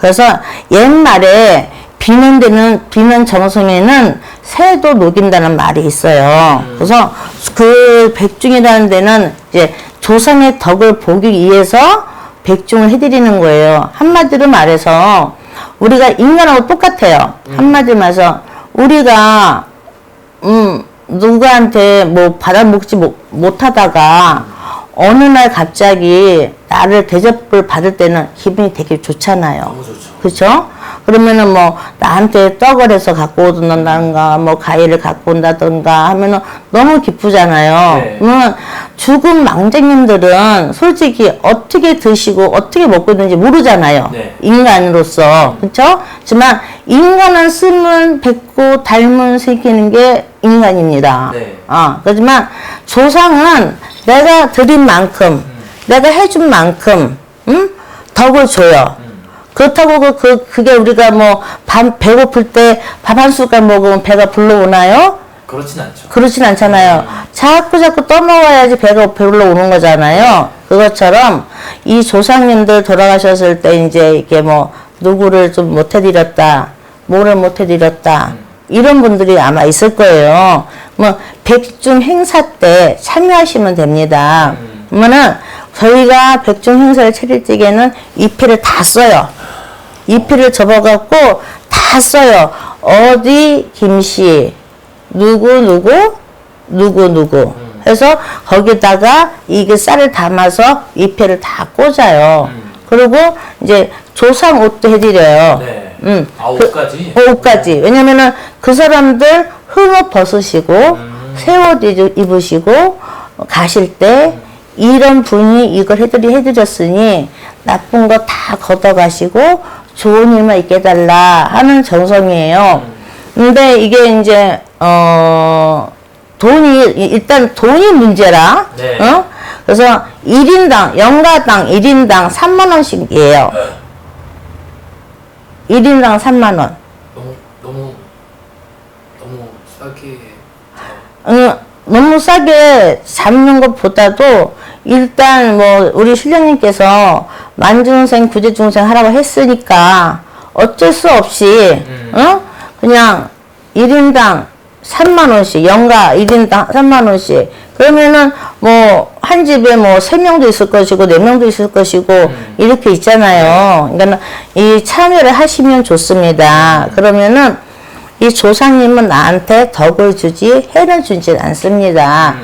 그래서 옛말에 비는 데는 비는 정성에는 새도 녹인다는 말이 있어요. 그래서 그 백중이라는 데는 이제 조상의 덕을 보기 위해서 백중을 해드리는 거예요. 한마디로 말해서 우리가 인간하고 똑같아요. 한마디로 말해서 우리가 음 누구한테 뭐 받아먹지 못, 못하다가 어느 날 갑자기 나를 대접을 받을 때는 기분이 되게 좋잖아요. 그렇죠? 그러면은 뭐 나한테 떡을 해서 갖고 온다든가 뭐 과일을 갖고 온다든가 하면은 너무 기쁘잖아요. 네. 그러면 죽은 망자님들은 솔직히 어떻게 드시고 어떻게 먹고 있는지 모르잖아요. 네. 인간으로서 그렇죠? 하지만 인간은 쓰면 뱉고 닮은 새기는 게 인간입니다. 네. 아, 그렇지만 조상은 내가 드린 만큼, 내가 해준 만큼, 음? 덕을 줘요. 그렇다고 그, 그, 그게 우리가 뭐, 밥, 배고플 때 밥 한 숟갈 먹으면 배가 불러오나요? 그렇진 않죠. 그렇진 않잖아요. 자꾸 자꾸 떠먹어야지 배가 불러 오는 거잖아요. 그것처럼 이 조상님들 돌아가셨을 때 이제 이게 뭐 누구를 좀 못해드렸다, 뭐를 못해드렸다 이런 분들이 아마 있을 거예요. 뭐 백중 행사 때 참여하시면 됩니다. 그러면은 저희가 백중 행사를 차릴 적에는 잎회를 다 써요. 잎회를 접어갖고 다 써요. 어디 김씨, 누구 누구 누구 누구 해서 거기다가 이게 쌀을 담아서 잎회를 다 꽂아요. 그리고 이제 조상 옷도 해드려요. 네. 음. 아, 옷까지? 그, 옷까지. 왜냐면은 그 사람들 흑옷 벗으시고 새옷 입으시고 가실 때 이런 분이 이걸 해드리 해드렸으니 나쁜 거 다 걷어가시고 좋은 일만 있게 해달라 하는 정성이에요. 근데 이게 이제 어 돈이 일단 돈이 문제라. 네. 어? 그래서 1인당 연가당 1인당 3만 원씩이에요. 1인당 3만 원. 너무 너무 너무 싸게 응, 너무 싸게 잡는 것보다도 일단 뭐 우리 신령님께서 만중생 구제중생 하라고 했으니까 어쩔 수 없이 어? 그냥 1인당 3만 원씩 연가 1인당 3만 원씩 그러면은 뭐 한 집에 뭐세 명도 있을 것이고 네 명도 있을 것이고 이렇게 있잖아요. 그러니까 이 참여를 하시면 좋습니다. 그러면은 이 조상님은 나한테 덕을 주지 해를 주지 않습니다.